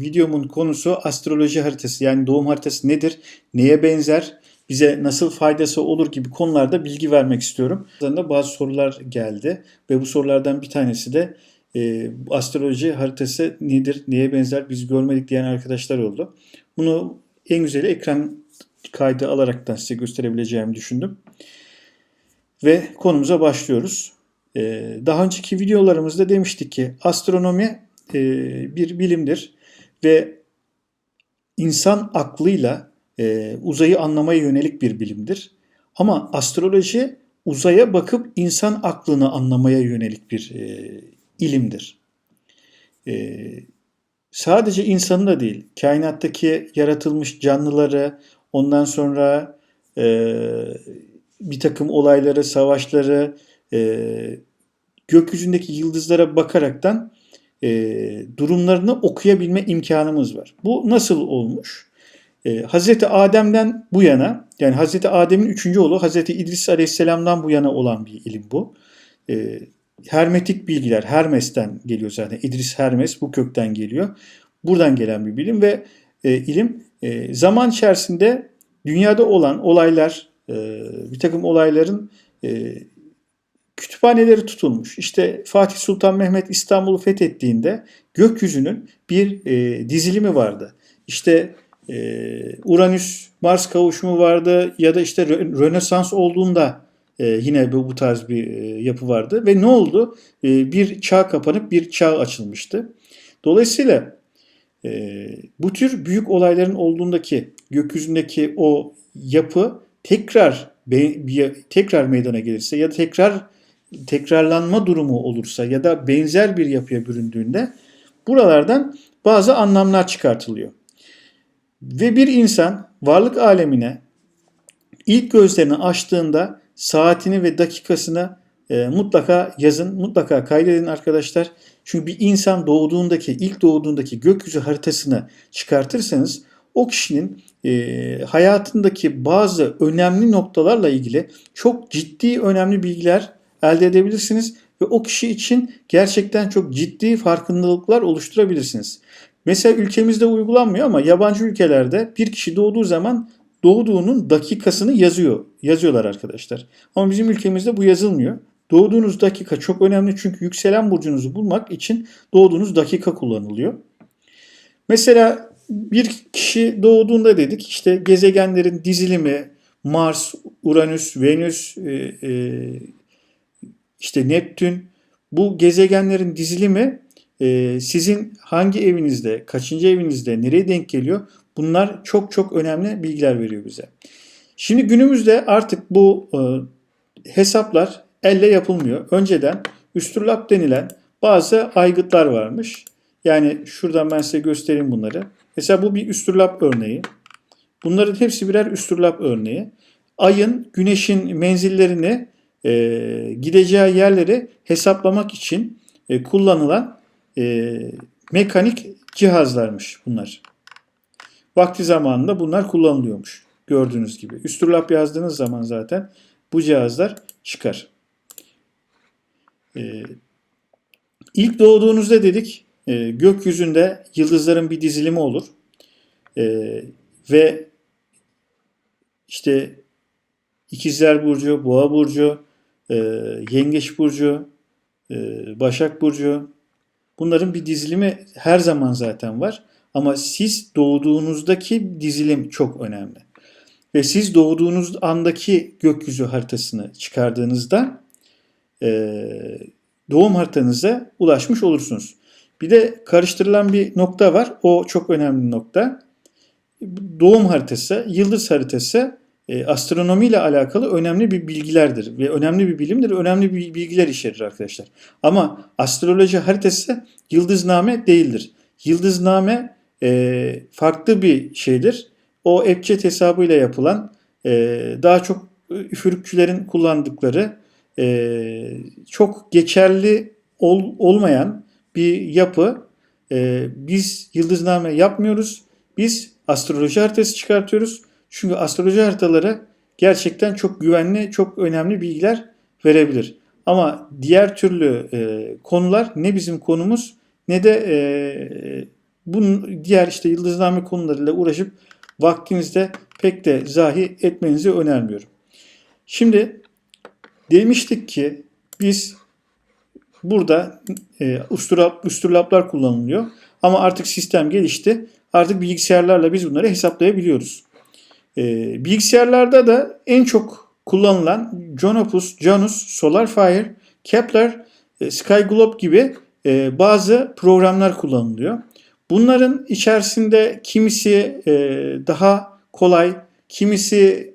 Videomun konusu astroloji haritası yani doğum haritası nedir, neye benzer, bize nasıl faydası olur gibi konularda bilgi vermek istiyorum. Aslında bazı sorular geldi ve bu sorulardan bir tanesi de e, astroloji haritası nedir, neye benzer biz görmedik diyen arkadaşlar oldu. Bunu en güzeli ekran kaydı alaraktan size gösterebileceğimi düşündüm. Ve konumuza başlıyoruz. Ee, daha önceki videolarımızda demiştik ki astronomi e, bir bilimdir ve insan aklıyla e, uzayı anlamaya yönelik bir bilimdir. Ama astroloji uzaya bakıp insan aklını anlamaya yönelik bir e, ilimdir. Sadece insanı da değil, kainattaki yaratılmış canlıları, ondan sonra bir takım olayları, savaşları, gökyüzündeki yıldızlara bakaraktan e, durumlarını okuyabilme imkanımız var. Bu nasıl olmuş? E, Hazreti Adem'den bu yana yani Hazreti Adem'in üçüncü oğlu Hazreti İdris Aleyhisselam'dan bu yana olan bir ilim bu. E, Hermetik bilgiler Hermes'ten geliyor zaten. İdris Hermes bu kökten geliyor. Buradan gelen bir bilim ve e, ilim e, zaman içerisinde dünyada olan olaylar, e, bir takım olayların e, kütüphaneleri tutulmuş. İşte Fatih Sultan Mehmet İstanbul'u fethettiğinde gökyüzünün bir e, dizilimi vardı. İşte e, Uranüs Mars kavuşumu vardı ya da işte Rönesans olduğunda e, yine bu, bu tarz bir e, yapı vardı ve ne oldu? E, bir çağ kapanıp bir çağ açılmıştı. Dolayısıyla e, bu tür büyük olayların olduğundaki gökyüzündeki o yapı tekrar be, bir, tekrar meydana gelirse ya da tekrar tekrarlanma durumu olursa ya da benzer bir yapıya büründüğünde buralardan bazı anlamlar çıkartılıyor. Ve bir insan varlık alemine ilk gözlerini açtığında saatini ve dakikasını e, mutlaka yazın, mutlaka kaydedin arkadaşlar. Çünkü bir insan doğduğundaki, ilk doğduğundaki gökyüzü haritasını çıkartırsanız o kişinin e, hayatındaki bazı önemli noktalarla ilgili çok ciddi önemli bilgiler elde edebilirsiniz ve o kişi için gerçekten çok ciddi farkındalıklar oluşturabilirsiniz. Mesela ülkemizde uygulanmıyor ama yabancı ülkelerde bir kişi doğduğu zaman doğduğunun dakikasını yazıyor. Yazıyorlar arkadaşlar. Ama bizim ülkemizde bu yazılmıyor. Doğduğunuz dakika çok önemli çünkü yükselen burcunuzu bulmak için doğduğunuz dakika kullanılıyor. Mesela bir kişi doğduğunda dedik işte gezegenlerin dizilimi Mars, Uranüs, Venüs, e, e, işte Neptün bu gezegenlerin dizilimi e, sizin hangi evinizde, kaçıncı evinizde, nereye denk geliyor? Bunlar çok çok önemli bilgiler veriyor bize. Şimdi günümüzde artık bu e, hesaplar elle yapılmıyor. Önceden üstürlap denilen bazı aygıtlar varmış. Yani şuradan ben size göstereyim bunları. Mesela bu bir üstürlap örneği. Bunların hepsi birer üstürlap örneği. Ayın, güneşin menzillerini e, gideceği yerleri hesaplamak için e, kullanılan e, mekanik cihazlarmış bunlar. Vakti zamanında bunlar kullanılıyormuş. Gördüğünüz gibi. Üstürlap yazdığınız zaman zaten bu cihazlar çıkar. E, ilk doğduğunuzda dedik e, gökyüzünde yıldızların bir dizilimi olur. E, ve işte İkizler Burcu, Boğa Burcu, e, Yengeç Burcu, e, Başak Burcu bunların bir dizilimi her zaman zaten var. Ama siz doğduğunuzdaki dizilim çok önemli. Ve siz doğduğunuz andaki gökyüzü haritasını çıkardığınızda e, doğum haritanıza ulaşmış olursunuz. Bir de karıştırılan bir nokta var. O çok önemli nokta. Doğum haritası, yıldız haritası e, astronomi ile alakalı önemli bir bilgilerdir ve önemli bir bilimdir, önemli bir bilgiler içerir arkadaşlar. Ama astroloji haritası yıldızname değildir. Yıldızname e, farklı bir şeydir. O ebced hesabıyla yapılan e, daha çok üfürükçülerin kullandıkları e, çok geçerli ol, olmayan bir yapı. E, biz yıldızname yapmıyoruz. Biz astroloji haritası çıkartıyoruz çünkü astroloji haritaları gerçekten çok güvenli, çok önemli bilgiler verebilir. Ama diğer türlü e, konular ne bizim konumuz ne de e, bunun diğer işte yıldızname konularıyla uğraşıp vaktinizde pek de zahi etmenizi önermiyorum. Şimdi demiştik ki biz burada e, usturlap, usturlaplar kullanılıyor. Ama artık sistem gelişti. Artık bilgisayarlarla biz bunları hesaplayabiliyoruz. E, bilgisayarlarda da en çok kullanılan Jonopus, Janus, Solarfire, Kepler, e, Skyglobe gibi e, bazı programlar kullanılıyor. Bunların içerisinde kimisi e, daha kolay, kimisi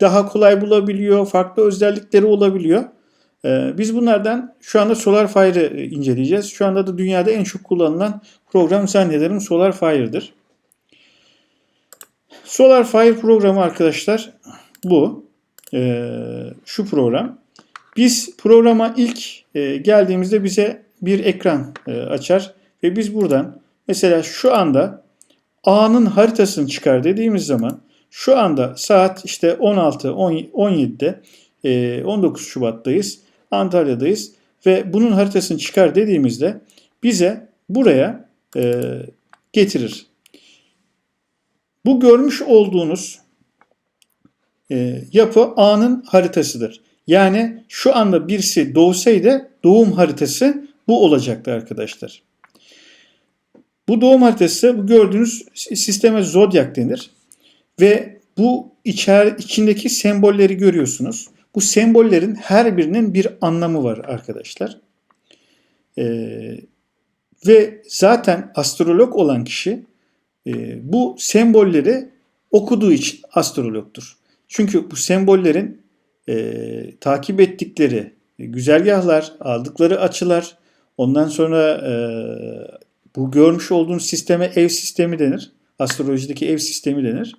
daha kolay bulabiliyor, farklı özellikleri olabiliyor. Ee, biz bunlardan şu anda SolarFire'ı inceleyeceğiz. Şu anda da dünyada en çok kullanılan program zannederim SolarFire'dır. SolarFire programı arkadaşlar bu. Ee, şu program. Biz programa ilk e, geldiğimizde bize bir ekran e, açar ve biz buradan mesela şu anda A'nın haritasını çıkar dediğimiz zaman şu anda saat işte 16 17'de 19 Şubat'tayız. Antalya'dayız ve bunun haritasını çıkar dediğimizde bize buraya e, getirir. Bu görmüş olduğunuz e, yapı A'nın haritasıdır. Yani şu anda birisi doğsaydı doğum haritası bu olacaktı arkadaşlar. Bu doğum haritası bu gördüğünüz sisteme zodyak denir. Ve bu içer, içindeki sembolleri görüyorsunuz. Bu sembollerin her birinin bir anlamı var arkadaşlar. Ee, ve zaten astrolog olan kişi bu sembolleri okuduğu için astrologtur. Çünkü bu sembollerin e, takip ettikleri güzergahlar, aldıkları açılar, ondan sonra e, bu görmüş olduğunuz sisteme ev sistemi denir. Astrolojideki ev sistemi denir.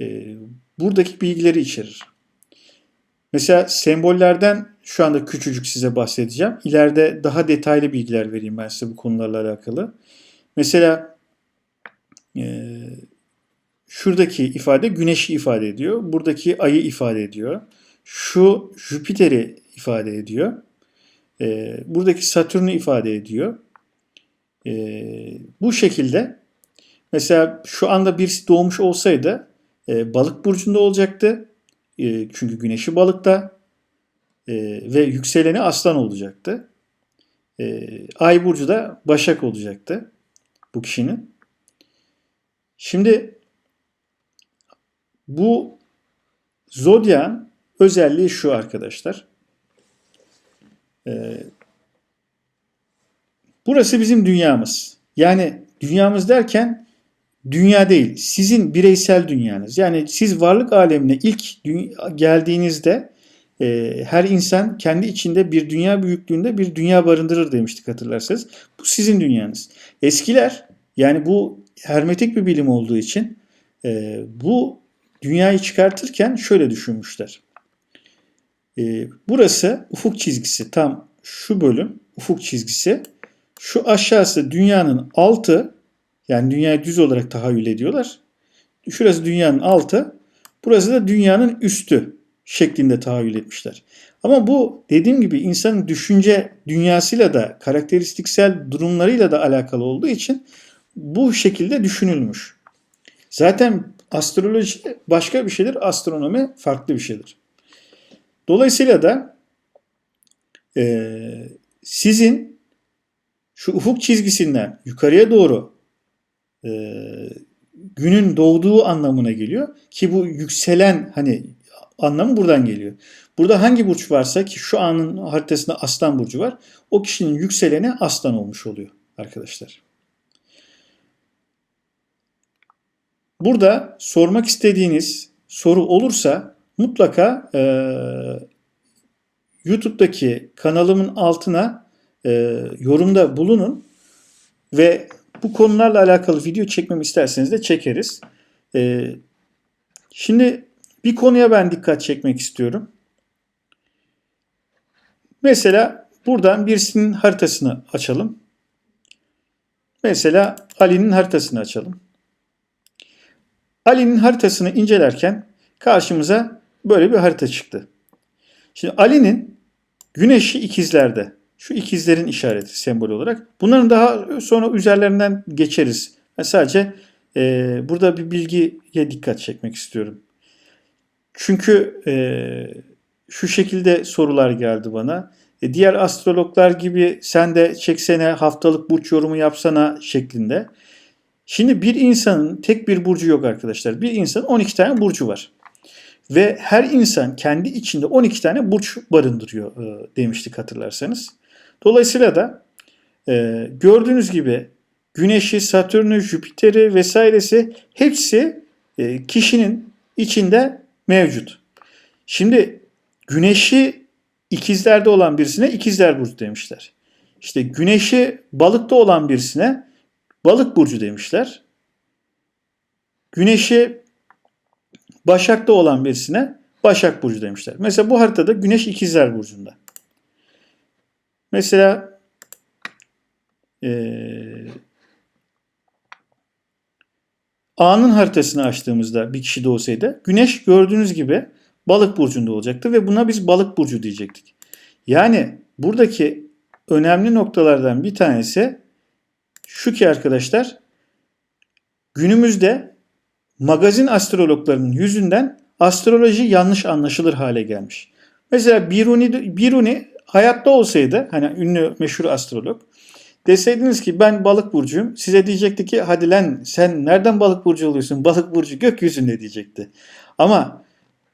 E, buradaki bilgileri içerir. Mesela sembollerden şu anda küçücük size bahsedeceğim. İleride daha detaylı bilgiler vereyim ben size bu konularla alakalı. Mesela e, şuradaki ifade güneşi ifade ediyor. Buradaki ayı ifade ediyor. Şu Jüpiter'i ifade ediyor. E, buradaki Satürn'ü ifade ediyor. E, bu şekilde mesela şu anda birisi doğmuş olsaydı e, balık burcunda olacaktı. Çünkü güneşi balıkta e, ve yükseleni aslan olacaktı. Ay burcu da başak olacaktı bu kişinin. Şimdi bu zodyan özelliği şu arkadaşlar. E, burası bizim dünyamız. Yani dünyamız derken dünya değil, sizin bireysel dünyanız. Yani siz varlık alemine ilk geldiğinizde e, her insan kendi içinde bir dünya büyüklüğünde bir dünya barındırır demiştik hatırlarsanız. Bu sizin dünyanız. Eskiler yani bu hermetik bir bilim olduğu için e, bu dünyayı çıkartırken şöyle düşünmüşler. E, burası ufuk çizgisi tam şu bölüm ufuk çizgisi. Şu aşağısı dünyanın altı yani dünyayı düz olarak tahayyül ediyorlar. Şurası dünyanın altı, burası da dünyanın üstü şeklinde tahayyül etmişler. Ama bu dediğim gibi insanın düşünce dünyasıyla da karakteristiksel durumlarıyla da alakalı olduğu için bu şekilde düşünülmüş. Zaten astroloji başka bir şeydir, astronomi farklı bir şeydir. Dolayısıyla da e, sizin şu ufuk çizgisinden yukarıya doğru e, günün doğduğu anlamına geliyor. Ki bu yükselen hani anlamı buradan geliyor. Burada hangi burç varsa ki şu anın haritasında aslan burcu var. O kişinin yükseleni aslan olmuş oluyor arkadaşlar. Burada sormak istediğiniz soru olursa mutlaka e, YouTube'daki kanalımın altına e, yorumda bulunun ve bu konularla alakalı video çekmemi isterseniz de çekeriz. Ee, şimdi bir konuya ben dikkat çekmek istiyorum. Mesela buradan birisinin haritasını açalım. Mesela Ali'nin haritasını açalım. Ali'nin haritasını incelerken karşımıza böyle bir harita çıktı. Şimdi Ali'nin güneşi ikizlerde. Şu ikizlerin işareti sembol olarak. Bunların daha sonra üzerlerinden geçeriz. Ben sadece e, burada bir bilgiye dikkat çekmek istiyorum. Çünkü e, şu şekilde sorular geldi bana. E, diğer astrologlar gibi sen de çeksene haftalık burç yorumu yapsana şeklinde. Şimdi bir insanın tek bir burcu yok arkadaşlar. Bir insanın 12 tane burcu var. Ve her insan kendi içinde 12 tane burç barındırıyor e, demiştik hatırlarsanız. Dolayısıyla da e, gördüğünüz gibi Güneş'i, Satürn'ü, Jüpiter'i vesairesi hepsi e, kişinin içinde mevcut. Şimdi Güneş'i ikizlerde olan birisine ikizler burcu demişler. İşte Güneş'i balıkta olan birisine balık burcu demişler. Güneş'i Başak'ta olan birisine Başak Burcu demişler. Mesela bu haritada Güneş ikizler Burcu'nda. Mesela ee, A'nın haritasını açtığımızda bir kişi doğsaydı Güneş gördüğünüz gibi Balık burcunda olacaktı ve buna biz Balık burcu diyecektik. Yani buradaki önemli noktalardan bir tanesi şu ki arkadaşlar günümüzde magazin astrologlarının yüzünden astroloji yanlış anlaşılır hale gelmiş. Mesela Biruni, Biruni hayatta olsaydı hani ünlü meşhur astrolog deseydiniz ki ben balık burcuyum size diyecekti ki hadi lan sen nereden balık burcu oluyorsun balık burcu gökyüzünde diyecekti. Ama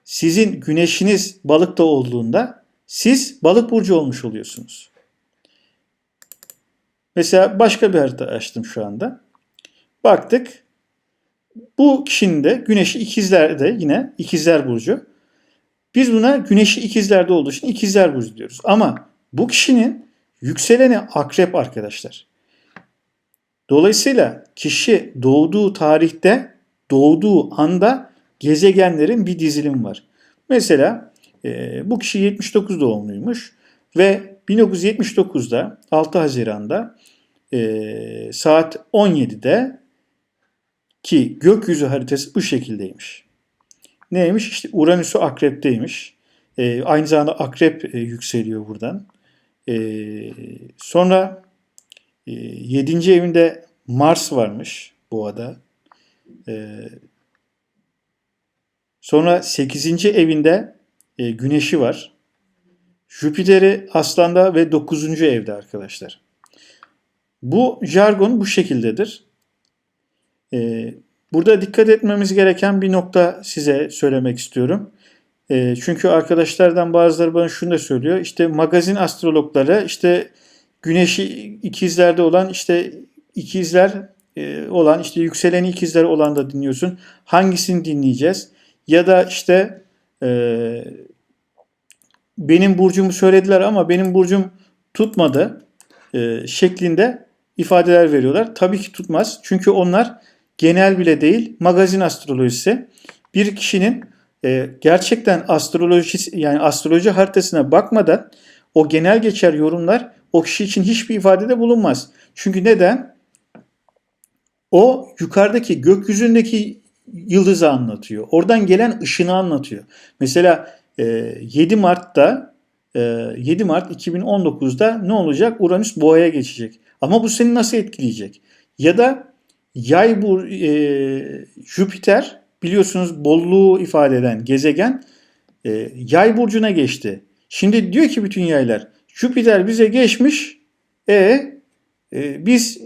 sizin güneşiniz balıkta olduğunda siz balık burcu olmuş oluyorsunuz. Mesela başka bir harita açtım şu anda. Baktık. Bu kişinin de güneşi ikizlerde yine ikizler burcu. Biz buna güneşi ikizlerde olduğu için ikizler burcu diyoruz. Ama bu kişinin yükseleni akrep arkadaşlar. Dolayısıyla kişi doğduğu tarihte, doğduğu anda gezegenlerin bir dizilim var. Mesela e, bu kişi 79 doğumluymuş ve 1979'da 6 Haziran'da e, saat 17'de ki gökyüzü haritası bu şekildeymiş. Neymiş? İşte Uranüs'ü akrepteymiş. E, aynı zamanda akrep e, yükseliyor buradan. E, sonra e, 7. evinde Mars varmış boğada. E, sonra 8. evinde e, Güneş'i var. Jüpiter'i Aslan'da ve 9. evde arkadaşlar. Bu jargon bu şekildedir. Ee, burada dikkat etmemiz gereken bir nokta size söylemek istiyorum. Ee, çünkü arkadaşlardan bazıları bana şunu da söylüyor. İşte magazin astrologları işte güneşi ikizlerde olan işte ikizler e, olan işte yükseleni ikizler olan da dinliyorsun. Hangisini dinleyeceğiz? Ya da işte e, benim burcumu söylediler ama benim burcum tutmadı e, şeklinde ifadeler veriyorlar. Tabii ki tutmaz. Çünkü onlar genel bile değil magazin astrolojisi. Bir kişinin e, gerçekten astroloji yani astroloji haritasına bakmadan o genel geçer yorumlar o kişi için hiçbir ifadede bulunmaz. Çünkü neden? O yukarıdaki gökyüzündeki yıldızı anlatıyor. Oradan gelen ışını anlatıyor. Mesela 7 Mart'ta 7 Mart 2019'da ne olacak? Uranüs boğaya geçecek. Ama bu seni nasıl etkileyecek? Ya da yay bu e, Jüpiter biliyorsunuz bolluğu ifade eden gezegen e, yay burcuna geçti. Şimdi diyor ki bütün yaylar Jüpiter bize geçmiş. E, e biz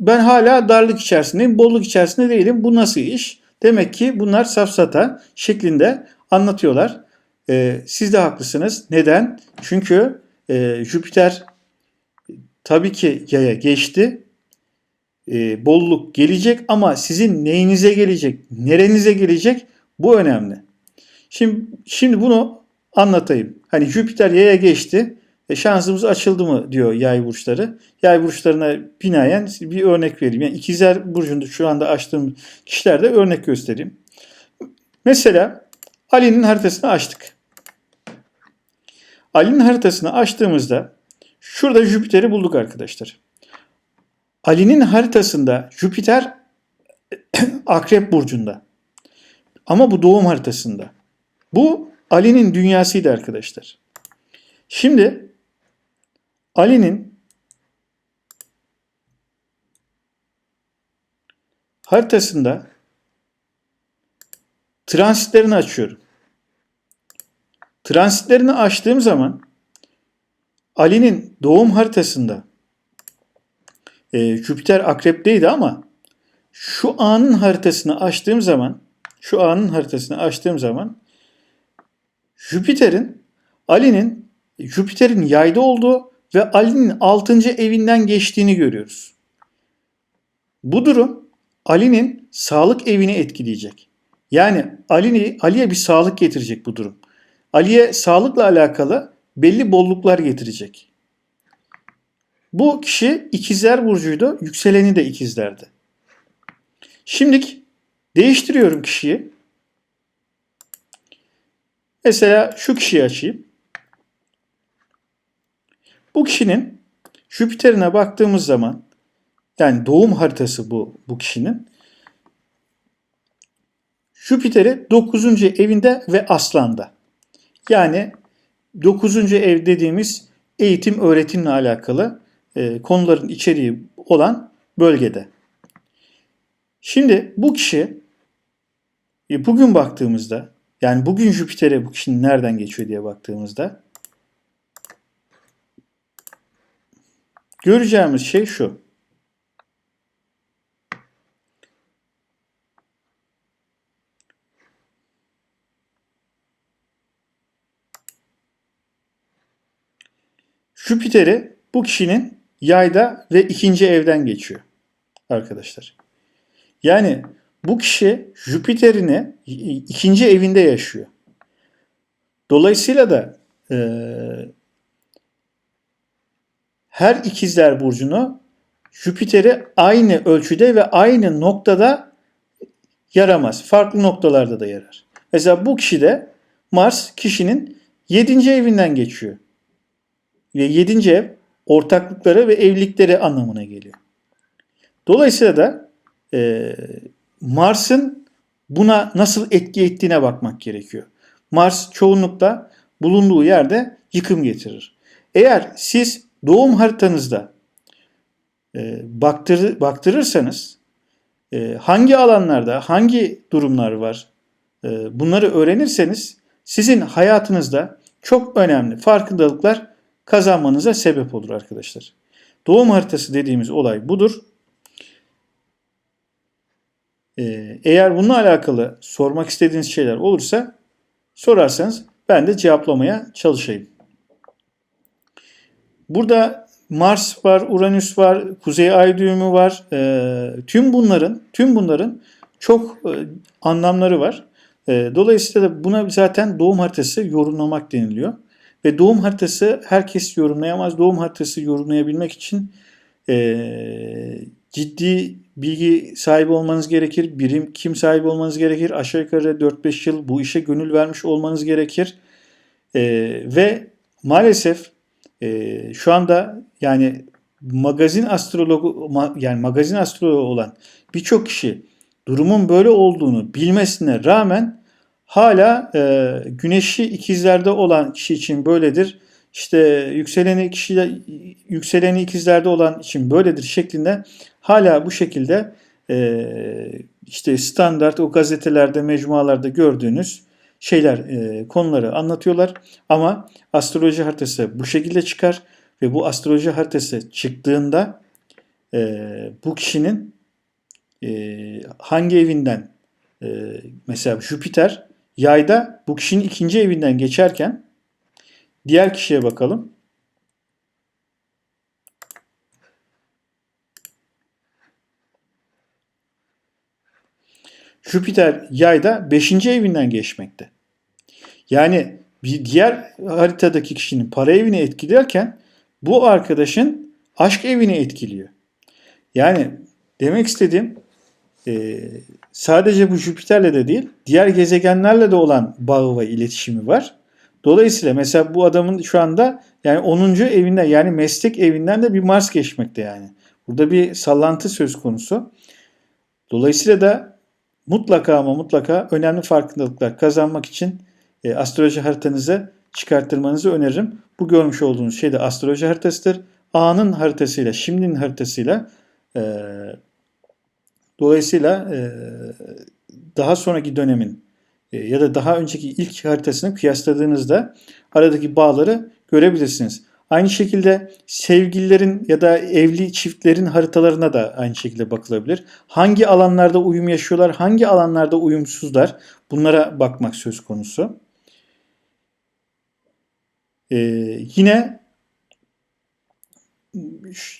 ben hala darlık içerisindeyim, bolluk içerisinde değilim. Bu nasıl iş? Demek ki bunlar safsata şeklinde anlatıyorlar. E, siz de haklısınız. Neden? Çünkü e, Jüpiter tabii ki yaya geçti. E, bolluk gelecek ama sizin neyinize gelecek, nerenize gelecek bu önemli. Şimdi şimdi bunu anlatayım. Hani Jüpiter yaya geçti. E, şansımız açıldı mı diyor yay burçları. Yay burçlarına binaen bir örnek vereyim. Yani ikizler burcunda şu anda açtığım kişilerde örnek göstereyim. Mesela Ali'nin haritasını açtık. Ali'nin haritasını açtığımızda şurada Jüpiter'i bulduk arkadaşlar. Ali'nin haritasında Jüpiter Akrep burcunda. Ama bu doğum haritasında. Bu Ali'nin dünyasıydı arkadaşlar. Şimdi Ali'nin haritasında transitlerini açıyorum. Transitlerini açtığım zaman Ali'nin doğum haritasında e, Jüpiter akrepteydi ama şu anın haritasını açtığım zaman şu anın haritasını açtığım zaman Jüpiter'in Ali'nin Jüpiter'in yayda olduğu ve Ali'nin 6. evinden geçtiğini görüyoruz. Bu durum Ali'nin sağlık evini etkileyecek. Yani Ali'ye bir sağlık getirecek bu durum. Ali'ye sağlıkla alakalı belli bolluklar getirecek. Bu kişi ikizler burcuydu. Yükseleni de ikizlerdi. Şimdilik değiştiriyorum kişiyi. Mesela şu kişiyi açayım. Bu kişinin Jüpiter'ine baktığımız zaman yani doğum haritası bu bu kişinin. Jüpiter'i 9. evinde ve Aslan'da. Yani 9. ev dediğimiz eğitim öğretimle alakalı e, konuların içeriği olan bölgede. Şimdi bu kişi e, bugün baktığımızda yani bugün Jüpiter'e bu kişinin nereden geçiyor diye baktığımızda göreceğimiz şey şu. Jüpiter'i bu kişinin yayda ve ikinci evden geçiyor arkadaşlar. Yani bu kişi Jüpiter'ini ikinci evinde yaşıyor. Dolayısıyla da e, her ikizler burcunu Jüpiter'i aynı ölçüde ve aynı noktada yaramaz. Farklı noktalarda da yarar. Mesela bu kişi de Mars kişinin 7. evinden geçiyor. Ve 7. ev ortaklıkları ve evlilikleri anlamına geliyor. Dolayısıyla da e, Mars'ın buna nasıl etki ettiğine bakmak gerekiyor. Mars çoğunlukla bulunduğu yerde yıkım getirir. Eğer siz doğum haritanızda e, baktır, baktırırsanız e, hangi alanlarda hangi durumlar var e, bunları öğrenirseniz sizin hayatınızda çok önemli farkındalıklar kazanmanıza sebep olur arkadaşlar. Doğum haritası dediğimiz olay budur. Ee, eğer bununla alakalı sormak istediğiniz şeyler olursa sorarsanız ben de cevaplamaya çalışayım. Burada Mars var, Uranüs var, Kuzey Ay düğümü var. E, tüm bunların, tüm bunların çok e, anlamları var. E, dolayısıyla buna zaten doğum haritası yorumlamak deniliyor. Ve doğum haritası herkes yorumlayamaz. Doğum haritası yorumlayabilmek için e, ciddi bilgi sahibi olmanız gerekir. Birim kim sahibi olmanız gerekir. Aşağı yukarı 4-5 yıl bu işe gönül vermiş olmanız gerekir. E, ve maalesef e, şu anda yani magazin astrologu ma, yani magazin astrologu olan birçok kişi durumun böyle olduğunu bilmesine rağmen hala e, güneşi ikizlerde olan kişi için böyledir. İşte yükseleni kişi yükseleni ikizlerde olan için böyledir şeklinde hala bu şekilde e, işte standart o gazetelerde, mecmualarda gördüğünüz şeyler, e, konuları anlatıyorlar. Ama astroloji haritası bu şekilde çıkar ve bu astroloji haritası çıktığında e, bu kişinin e, hangi evinden e, mesela Jüpiter Yayda bu kişinin ikinci evinden geçerken diğer kişiye bakalım. Jüpiter yayda 5. evinden geçmekte. Yani bir diğer haritadaki kişinin para evini etkilerken bu arkadaşın aşk evini etkiliyor. Yani demek istediğim e, sadece bu Jüpiter'le de değil, diğer gezegenlerle de olan bağı ve iletişimi var. Dolayısıyla mesela bu adamın şu anda yani 10. evinden yani meslek evinden de bir Mars geçmekte yani. Burada bir sallantı söz konusu. Dolayısıyla da mutlaka ama mutlaka önemli farkındalıklar kazanmak için e, astroloji haritanızı çıkarttırmanızı öneririm. Bu görmüş olduğunuz şey de astroloji haritasıdır. Anın haritasıyla, şimdinin haritasıyla e, dolayısıyla e, daha sonraki dönemin e, ya da daha önceki ilk haritasını kıyasladığınızda aradaki bağları görebilirsiniz. Aynı şekilde sevgililerin ya da evli çiftlerin haritalarına da aynı şekilde bakılabilir. Hangi alanlarda uyum yaşıyorlar, hangi alanlarda uyumsuzlar bunlara bakmak söz konusu. Ee, yine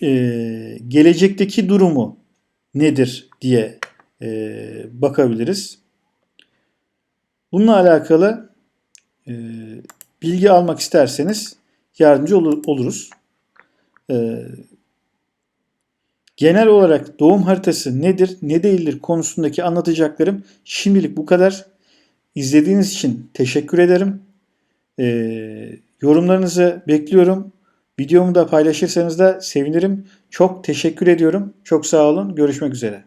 e, gelecekteki durumu nedir diye e, bakabiliriz. Bununla alakalı e, bilgi almak isterseniz yardımcı olur, oluruz. E, genel olarak doğum haritası nedir, ne değildir konusundaki anlatacaklarım şimdilik bu kadar. İzlediğiniz için teşekkür ederim. E, yorumlarınızı bekliyorum. Videomu da paylaşırsanız da sevinirim. Çok teşekkür ediyorum. Çok sağ olun. Görüşmek üzere.